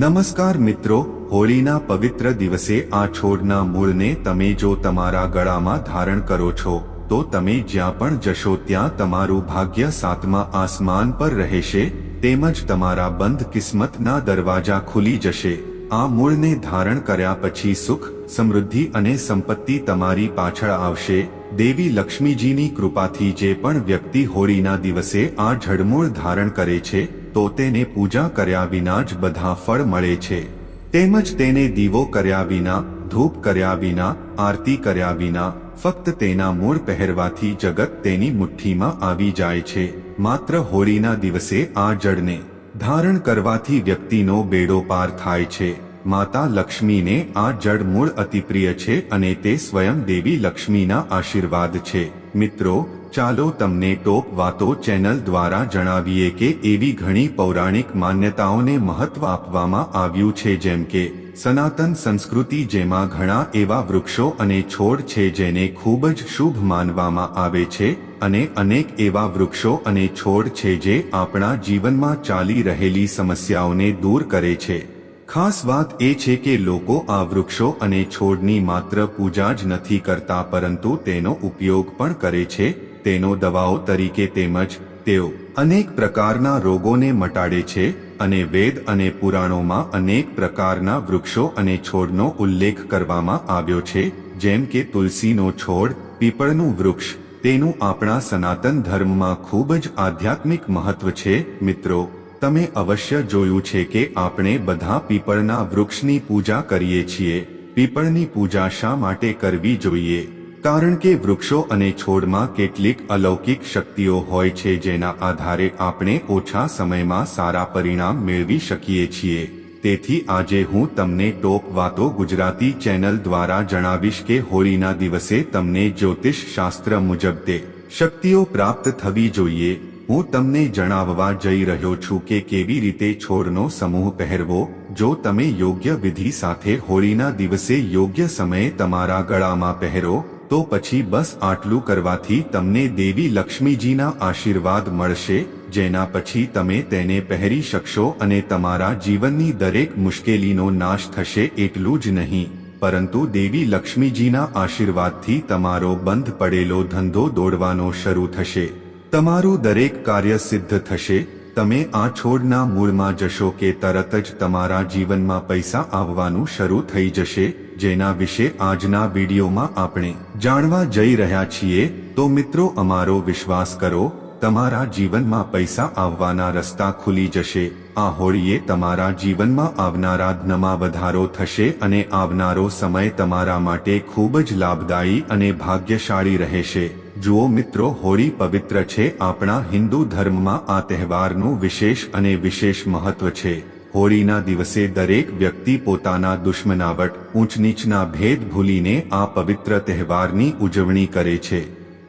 નમસ્કાર મિત્રો, હોળીના પવિત્ર દિવસે આ છોડના મૂળને તમે જો તમારા ગળામાં ધારણ કરો છો, તો તમે જ્યાં પણ જશો ત્યાં તમારું ભાગ્ય સાતમા આસમાન પર રહેશે, તેમજ તમારા બંધ કિસ્મતના દરવાજા ખુલી જશે. આ મૂળને ધારણ કર્યા પછી સુખ, સમૃદ્ધિ અને સંપત્તિ તમારી પાછળ આવશે. દેવી લક્ષ્મીજીની કૃપાથી જે પણ વ્યક્તિ હોળીના દિવસે આ જડમૂળ ધારણ કરે છે તો તેને પૂજા કર્યા વિના જ બધા ફળ મળે છે. તેમજ તેને દીવો કર્યા વિના, ધૂપ કર્યા વિના, આરતી કર્યા વિના, ફક્ત તેના મૂળ પહેરવાથી જગત તેની મુઠ્ઠીમાં આવી જાય છે. માત્ર હોળીના દિવસે આ જળને ધારણ કરવાથી વ્યક્તિનો બેડો પાર થાય છે. માતા લક્ષ્મીને આ જળ મૂળ અતિપ્રિય છે અને તે સ્વયં દેવી લક્ષ્મીના આશીર્વાદ છે. મિત્રો, ચાલો તમને ટોપ વાતો ચેનલ દ્વારા જણાવીએ કે એવી ઘણી પૌરાણિક માન્યતાઓને મહત્વ આપવામાં આવ્યું છે જેમ કે, સનાતન સંસ્કૃતિ જેમાં ઘણા એવા વૃક્ષો અને છોડ છે જેને ખૂબ જ શુભ માનવામાં આવે છે અને અનેક એવા વૃક્ષો અને છોડ છે જે આપણા જીવનમાં ચાલી રહેલી સમસ્યાઓને દૂર કરે છે. ખાસ વાત એ છે કે લોકો આ વૃક્ષો અને છોડની માત્ર પૂજા જ નથી કરતા પરંતુ તેનો ઉપયોગ પણ કરે છે, તેનો દવાઓ તરીકે તેમજ તેઓ અનેક પ્રકારના રોગોને મટાડે છે અને વેદ અને પુરાણોમાં અનેક પ્રકારના વૃક્ષો અને છોડનો ઉલ્લેખ કરવામાં આવ્યો છે, જેમ કે તુલસીનો છોડ, પીપળનું વૃક્ષ. તેનું આપણા સનાતન ધર્મમાં ખૂબ જ આધ્યાત્મિક મહત્વ છે, મિત્રો. તમે અવશ્ય જોયું છે કે આપણે બધા પીપળના વૃક્ષની પૂજા કરીએ છીએ. પીપળની પૂજા શા માટે કરવી જોઈએ? કારણ કે વૃક્ષો અને છોડમાં કેટલીક અલૌકિક શક્તિઓ હોય છે જેના આધારે આપણે ઓછા સમયમાં સારા પરિણામ મેળવી શકીએ છીએ. તેથી આજે હું તમને ટોપ વાતો ગુજરાતી ચેનલ દ્વારા જણાવીશ કે હોળીના દિવસે તમને જ્યોતિષ શાસ્ત્ર મુજબ તે શક્તિઓ પ્રાપ્ત થવી જોઈએ. હું તમને જણાવવા જઈ રહ્યો છું કે કેવી રીતે છોડનો સમૂહ પહેરવો, જો તમે યોગ્ય વિધિ સાથે હોળીના દિવસે યોગ્ય સમયે તમારા ગળામાં પહેરો, તો પછી બસ આટલું કરવાથી તમને દેવી લક્ષ્મીજીના આશીર્વાદ મળશે, જેના પછી તમે તેને પહેરી શકશો અને તમારા જીવનની દરેક મુશ્કેલીનો નાશ થશે એટલું જ નહીં. પરંતુ દેવી લક્ષ્મીજીના આશીર્વાદથી તમારો બંધ પડેલો ધંધો દોડવાનો શરૂ થશે. તમારું દરેક કાર્ય સિદ્ધ થશે, તમે આ છોડના મૂળમાં જશો કે તરત જ તમારા જીવનમાં પૈસા આવવાનું શરૂ થઈ જશે, જેના વિશે આજના વિડીયોમાં આપણે જાણવા જઈ રહ્યા છીએ, તો મિત્રો અમારો વિશ્વાસ કરો, તમારા જીવનમાં પૈસા આવવાના રસ્તા ખુલી જશે આ હોળીએ તમારા જીવનમાં આવનારા ધનમાં વધારો થશે અને આવનારો સમય તમારા માટે ખૂબ જ લાભદાયી અને ભાગ્યશાળી રહેશે. જુઓ મિત્રો, હોળી પવિત્ર છે. આપણા હિન્દુ ધર્મમાં આ તહેવારનું વિશેષ અને વિશેષ મહત્વ છે. હોળીના દિવસે દરેક વ્યક્તિ પોતાના દુશ્મનાવટ ઊંચ નીચના ભેદ ભૂલીને આ પવિત્ર તહેવારની ઉજવણી કરે છે.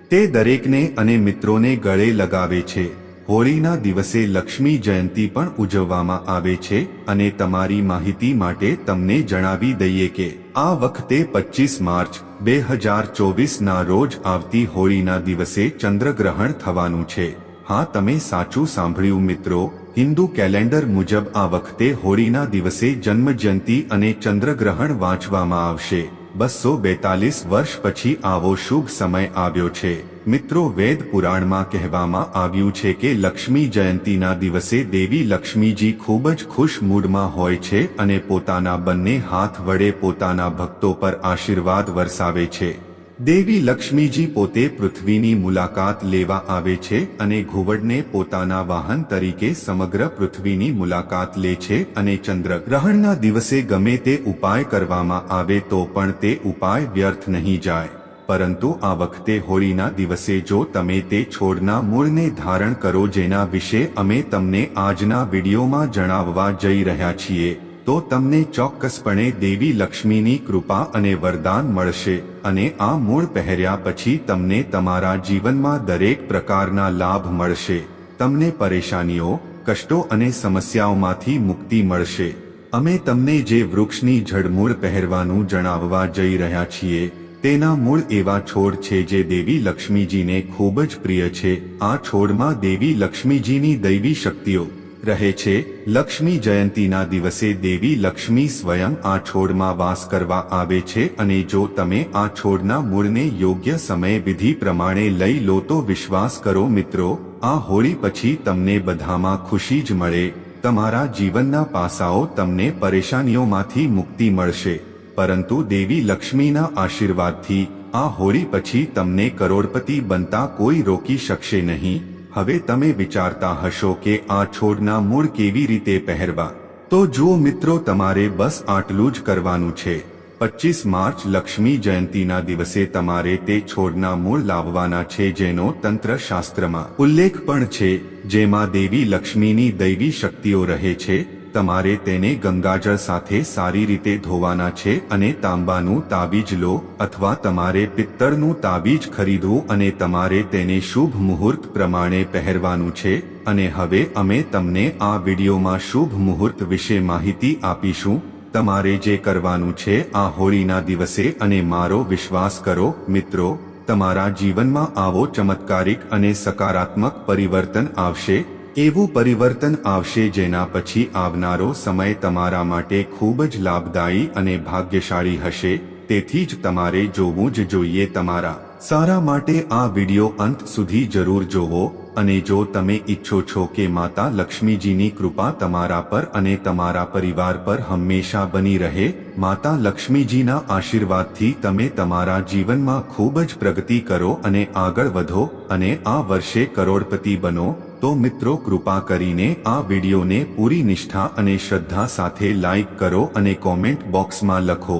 તે દરેકને અને મિત્રોને ગળે લગાવે છે. હોળીના દિવસે લક્ષ્મી જયંતી પણ ઉજવવામાં આવે છે અને તમારી માહિતી માટે તમને જણાવી દઈએ કે આ વખતે પચીસ માર્ચ, બે હજાર ચોવીસના રોજ આવતી હોળીના દિવસે ચંદ્રગ્રહણ થવાનું છે. હા, તમે સાચું સાંભળ્યું મિત્રો. હિન્દુ કેલેન્ડર મુજબ આ વખતે હોળીના દિવસે જન્મજયંતિ અને ચંદ્રગ્રહણ વાંચવામાં આવશે. બસો બેતાલીસ વર્ષ પછી આવો શુભ સમય આવ્યો છે. મિત્રો, વેદ પુરાણમાં કહેવામાં આવ્યું છે કે લક્ષ્મી જયંતીના દિવસે દેવી લક્ષ્મીજી ખૂબ જ ખુશ મૂડમાં હોય છે અને પોતાના બંને હાથ વડે પોતાના ભક્તો પર આશીર્વાદ વરસાવે છે. દેવી લક્ષ્મીજી પોતે પૃથ્વીની મુલાકાત લેવા આવે છે અને ઘુવડને પોતાના વાહન તરીકે સમગ્ર પૃથ્વીની મુલાકાત લે છે અને ચંદ્ર ગ્રહણના દિવસે ગમે તે ઉપાય કરવામાં આવે તો પણ તે ઉપાય વ્યર્થ નહીં જાય. પરંતુ આ વખતે હોળીના દિવસે જો તમે તે છોડના મૂળને ધારણ કરો જેના વિશે અમે તમને આજના વિડીયોમાં જણાવવા જઈ રહ્યા છીએ, તો તમને ચોક્કસપણે દેવી લક્ષ્મીની કૃપા અને વરદાન મળશે અને આ મૂળ પહેર્યા પછી તમને તમારા જીવનમાં દરેક પ્રકારના લાભ મળશે. તમને પરેશાનીઓ, કષ્ટો અને સમસ્યાઓમાંથી મુક્તિ મળશે. અમે તમને જે વૃક્ષની જડમૂળ પહેરવાનું જણાવવા જઈ રહ્યા છીએ તેના મૂળ એવા છોડ છે જે દેવી લક્ષ્મીજીને ખૂબ જ પ્રિય છે. આ છોડમાં દેવી લક્ષ્મીજીની દૈવી શક્તિઓ રહે છે. લક્ષ્મી જયંતીના દિવસે દેવી લક્ષ્મી સ્વયં આ છોડમાં વાસ કરવા આવે છે અને જો તમે આ છોડના મૂળને યોગ્ય સમય વિધિ પ્રમાણે લઈ લો તો વિશ્વાસ કરો મિત્રો, આ હોળી પછી તમને બધામાં ખુશી જ મળે. તમારા જીવનના પાસાઓ તમને પરેશાનીઓમાંથી મુક્તિ મળશે. પરંતુ દેવી લક્ષ્મીના આશીર્વાદથી આ હોળી પછી તમને કરોડપતિ બનતા કોઈ રોકી શકશે નહીં. હવે તમે વિચારતા હશો કે આ છોડના મૂળ કેવી રીતે પહેરવા. તો જુઓ મિત્રો, તમારે બસ આટલું જ કરવાનું છે. પચીસ માર્ચ લક્ષ્મી જયંતીના દિવસે તમારે તે છોડના મૂળ લાવવાના છે જેનો તંત્ર શાસ્ત્રમાં ઉલ્લેખ પણ છે, જેમાં દેવી લક્ષ્મીની દૈવી શક્તિઓ રહે છે. તમારે તેને ગંગાજળ સાથે સારી રીતે ધોવાના છે અને તાંબાનું તાબીજ લો અથવા તમારે પિત્તળનું તાબીજ ખરીદવું અને તમારે તેને શુભ મુહૂર્ત પ્રમાણે પહેરવાનું છે. અને હવે અમે તમને આ વિડીયોમાં શુભ મુહૂર્ત વિશે માહિતી આપીશું. તમારે જે કરવાનું છે આ હોળીના દિવસે અને મારો વિશ્વાસ કરો, મિત્રો, તમારા જીવનમાં આવો ચમત્કારિક અને સકારાત્મક પરિવર્તન આવશે. એવું પરિવર્તન આવશે જેના પછી આવનારો સમય તમારા માટે ખૂબ જ લાભદાયી અને ભાગ્યશાળી હશે, તેથી જ તમારે જોવું જ જોઈએ તમારા. સારા માટે આ વિડિયો અંત સુધી જરૂર જોવો અને જો તમે ઈચ્છો છો કે માતા લક્ષ્મીજીની કૃપા તમારા પર અને તમારા પરિવાર પર હંમેશા બની રહે, માતા લક્ષ્મીજીના આશીર્વાદથી તમે તમારા જીવનમાં ખૂબ જ પ્રગતિ કરો અને આગળ વધો અને આ વર્ષે કરોડપતિ બનો તો મિત્રો કૃપા કરીને આ વિડીયોને પૂરી નિષ્ઠા અને શ્રદ્ધા સાથે લાઈક કરો અને કોમેન્ટ બોક્સમાં લખો.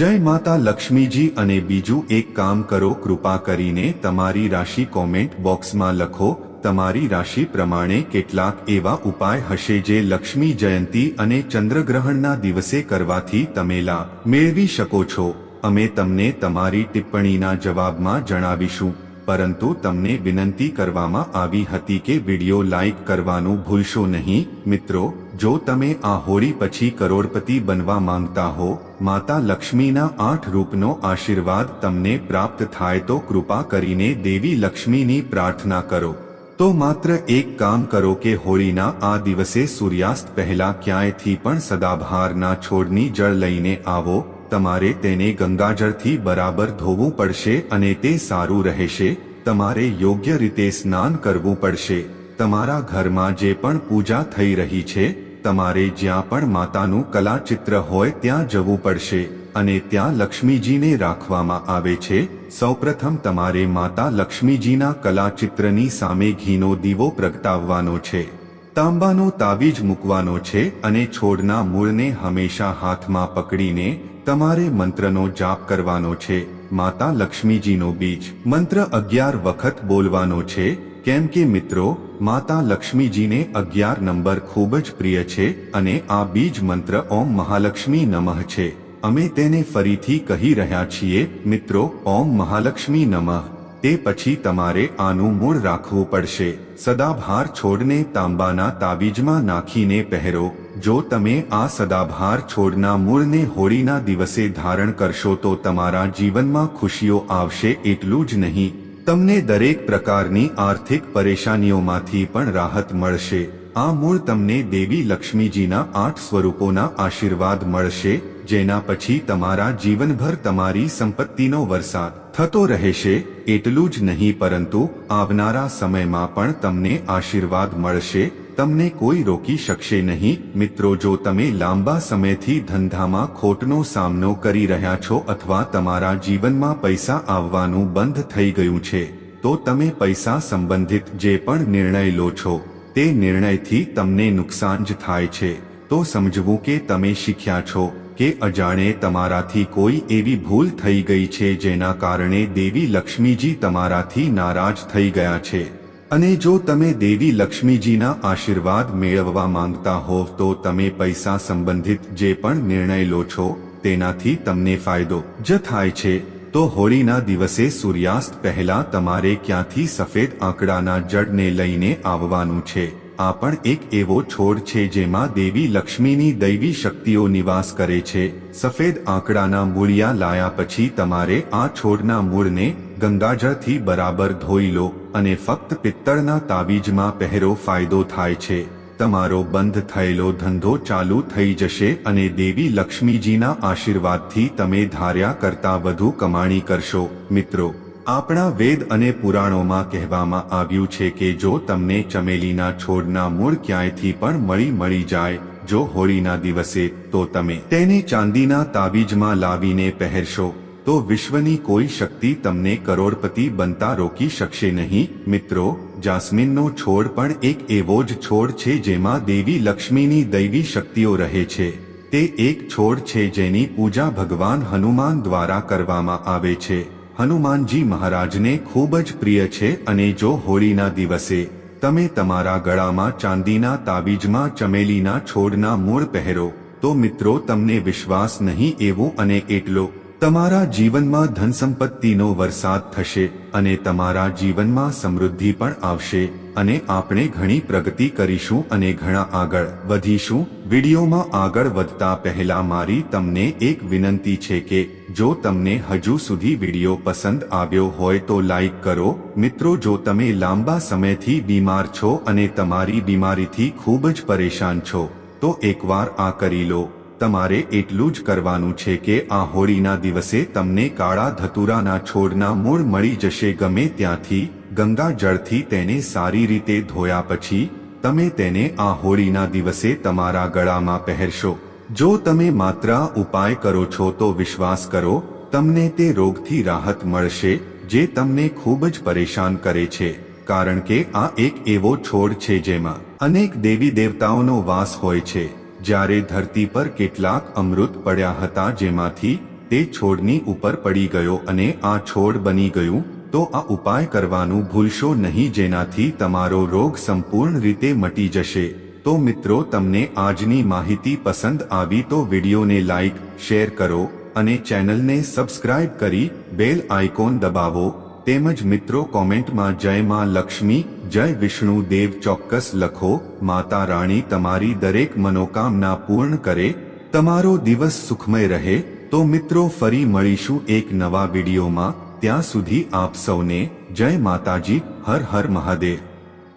જય માતા લક્ષ્મીજી અને બીજું એક કામ કરો, કૃપા કરીને તમારી રાશિ કોમેન્ટ બોક્સમાં લખો. તમારી રાશિ પ્રમાણે કેટલાક એવા ઉપાય હશે જે લક્ષ્મી જયંતી અને ચંદ્રગ્રહણના દિવસે કરવાથી તમે લાભ મેળવી શકો છો. અમે તમને તમારી ટિપ્પણીના જવાબમાં જણાવીશું. પરંતુ તમને વિનંતી કરવામાં આવી હતી કે વિડિયો લાઇક કરવાનું ભૂલશો નહીં. મિત્રો, જો તમે આ હોળી પછી કરોડપતિ બનવા માંગતા હો, માતા લક્ષ્મીના આઠ રૂપનો આશીર્વાદ તમને પ્રાપ્ત થાય તો કૃપા કરીને દેવી લક્ષ્મીની પ્રાર્થના કરો. તો માત્ર એક કામ કરો કે હોળીના આ દિવસે સૂર્યાસ્ત પહેલા ક્યાંયથી પણ સદાભારના છોડની જળ લઈને આવો. તમારે તેને ગંગાજળથી બરાબર ધોવું પડશે અને તે સારું રહેશે. તમારે યોગ્ય રીતે સ્નાન કરવું પડશે. તમારા ઘરમાં જે પણ પૂજા થઈ રહી છે, તમારે જ્યાં પણ માતાનું કલાચિત્ર હોય ત્યાં જવું પડશે. અને ત્યાં લક્ષ્મીજીને રાખવામાં આવે છે. સૌપ્રથમ તમારે માતા લક્ષ્મીજીના કલાચિત્રની સામે ઘીનો દીવો પ્રગટાવવાનો છે. તાંબાનો તાવીજ મૂકવાનો છે અને છોડના મૂળને હંમેશા હાથમાં પકડીને તમારે મંત્રનો જાપ કરવાનો છે, માતા લક્ષ્મીજીનો બીજ. મંત્ર અગિયાર વખત બોલવાનો છે, કેમ કે મિત્રો, માતા લક્ષ્મીજીને અગિયાર નંબર ખૂબ જ પ્રિય છે, અને આ બીજ મંત્ર ઓમ મહાલક્ષ્મી નમઃ છે. અમે તેને ફરીથી કહી રહ્યા છીએ, મિત્રો, ઓમ મહાલક્ષ્મી નમઃ. તે પછી તમારે આનું મૂળ રાખવું પડશે. સદાભાર છોડને તાંબાના તાવીજમાં નાખીને પહેરો. જો તમે આ સદાભાર છોડના મૂળને હોળીના દિવસે ધારણ કરશો તો તમારા જીવનમાં ખુશીઓ આવશે એટલું જ નહીં. તમને દરેક પ્રકારની આર્થિક પરેશાનીઓમાંથી પણ રાહત મળશે. આ મૂળ તમને દેવી લક્ષ્મીજીના આઠ સ્વરૂપોના આશીર્વાદ મળશે. જેના પછી તમારા જીવનભર તમારી સંપત્તિનો વરસાદ થતો રહેશે, એટલું જ નહીં પરંતુ આવનારા સમયમાં પણ તમને આશીર્વાદ મળશે, તમને કોઈ રોકી શકશે નહીં. મિત્રો, જો તમે લાંબા સમયથી ધંધામાં ખોટનો સામનો કરી રહ્યા છો અથવા તમારા જીવનમાં પૈસા આવવાનું બંધ થઈ ગયું છે, તો તમે પૈસા સંબંધિત જે પણ નિર્ણય લો છો, તે નિર્ણયથી તમને નુકસાન જ થાય છે. તો સમજવું કે તમે શીખ્યા છો કે અજાણે તમારાથી કોઈ એવી ભૂલ થઈ ગઈ છે જેના કારણે દેવી લક્ષ્મીજી તમારાથી નારાજ થઈ ગયા છે. અને જો તમે દેવી લક્ષ્મીજીના આશીર્વાદ મેળવવા માંગતા હોવ તો તમે પૈસા સંબંધિત જે પણ નિર્ણય લો છો, તેનાથી તમને ફાયદો જ થાય છે. તો હોળીના દિવસે સૂર્યાસ્ત પહેલા તમારે ક્યાંથી સફેદ આંકડાના જડને લઈને આવવાનું છે? આ પણ એક એવો છોડ છે જેમાં દેવી લક્ષ્મીની દૈવી શક્તિઓ નિવાસ કરે છે. સફેદ આંકડાના મૂળિયા લાયા પછી તમારે આ છોડના મૂળને ગંગાજળથી બરાબર ધોઈ લો અને ફક્ત પિત્તળના તાવીજમાં પહેરો ફાયદો થાય છે. તમારો બંધ થયેલો ધંધો ચાલુ થઈ જશે અને દેવી લક્ષ્મીજીના આશીર્વાદથી તમે ધાર્યા કરતા વધુ કમાણી કરશો. મિત્રો આપણા વેદ અને પુરાણોમાં કહેવામાં આવ્યું છે કે જો તમને ચમેલીના છોડના મૂળ ક્યાંયથી પણ મળી મળી જાય, જો હોળીના દિવસે, તો તમે તેને ચાંદીના તાવીજમાં લાવીને પહેરશો, તો વિશ્વની કોઈ શક્તિ તમને કરોડપતિ બનતા રોકી શકશે નહીં. મિત્રો, જાસ્મીનનો છોડ પણ એક એવો જ છોડ છે જેમાં દેવી લક્ષ્મીની દૈવી શક્તિઓ રહે છે. તે એક છોડ છે જેની પૂજા ભગવાન હનુમાન દ્વારા કરવામાં આવે છે. હનુમાનજી મહારાજને ખૂબ જ પ્રિય છે અને જો હોળીના દિવસે તમે તમારા ગળામાં ચાંદીના તાબીજમાં ચમેલીના છોડના મૂળ પહેરો, તો મિત્રો તમને વિશ્વાસ નહીં એવો અને એટલો, તમારા જીવનમાં ધનસંપત્તિનો વરસાદ થશે અને તમારા જીવનમાં સમૃદ્ધિ પણ આવશે. અને આપણે ઘણી પ્રગતિ કરીશું અને ઘણા આગળ વધીશું. વિડીયોમાં આગળ વધતા પહેલા મારી તમને એક વિનંતી છે કે, જો તમને હજુ સુધી વીડિયો પસંદ આવ્યો હોય તો લાઈક કરો. મિત્રો, જો તમે લાંબા સમયથી બીમાર છો અને તમારી બીમારીથી ખૂબ જ પરેશાન છો, તો એકવાર આ કરી લો. તમારે એટલું જ કરવાનું છે કે આ હોળીના દિવસે તમને કાળા ધતુરાના છોડના મૂળ મળી જશે ગમે ત્યાંથી. ગંગા જળથી તેને સારી રીતે ધોયા પછી, તમે તેને આ હોળીના દિવસે તમારા ગળામાં પહેરશો. જો તમે માત્ર ઉપાય કરો છો તો વિશ્વાસ કરો, તમને તે રોગથી રાહત મળશે, જે તમને ખૂબ જ પરેશાન કરે છે, કારણ કે આ એક એવો છોડ છે જેમાં અનેક દેવી દેવતાઓનો વાસ હોય છે. જ્યારે ધરતી પર કેટલાક અમૃત પડ્યા હતા જેમાંથી તે છોડની ઉપર પડી ગયો અને આ છોડ બની ગયું તો આ ઉપાય કરવાનું ભૂલશો નહીં જેનાથી તમારો રોગ સંપૂર્ણ રીતે મટી જશે. તો મિત્રો, તમને આજની માહિતી પસંદ આવી તો વિડીયોને લાઈક, શેર કરો અને ચેનલને સબસ્ક્રાઇબ કરી બેલ આઇકોન દબાવો. તેમજ મિત્રો, કોમેન્ટમાં જય માં લક્ષ્મી, જય વિષ્ણુ દેવ ચોક્કસ લખો. માતા રાણી તમારી દરેક મનોકામના પૂર્ણ કરે. તમારો દિવસ સુખમય રહે. તો મિત્રો, ફરી મળીશું એક નવા વિડીયોમાં. ત્યાં સુધી આપ સૌને જય માતાજી હર હર મહાદેવ.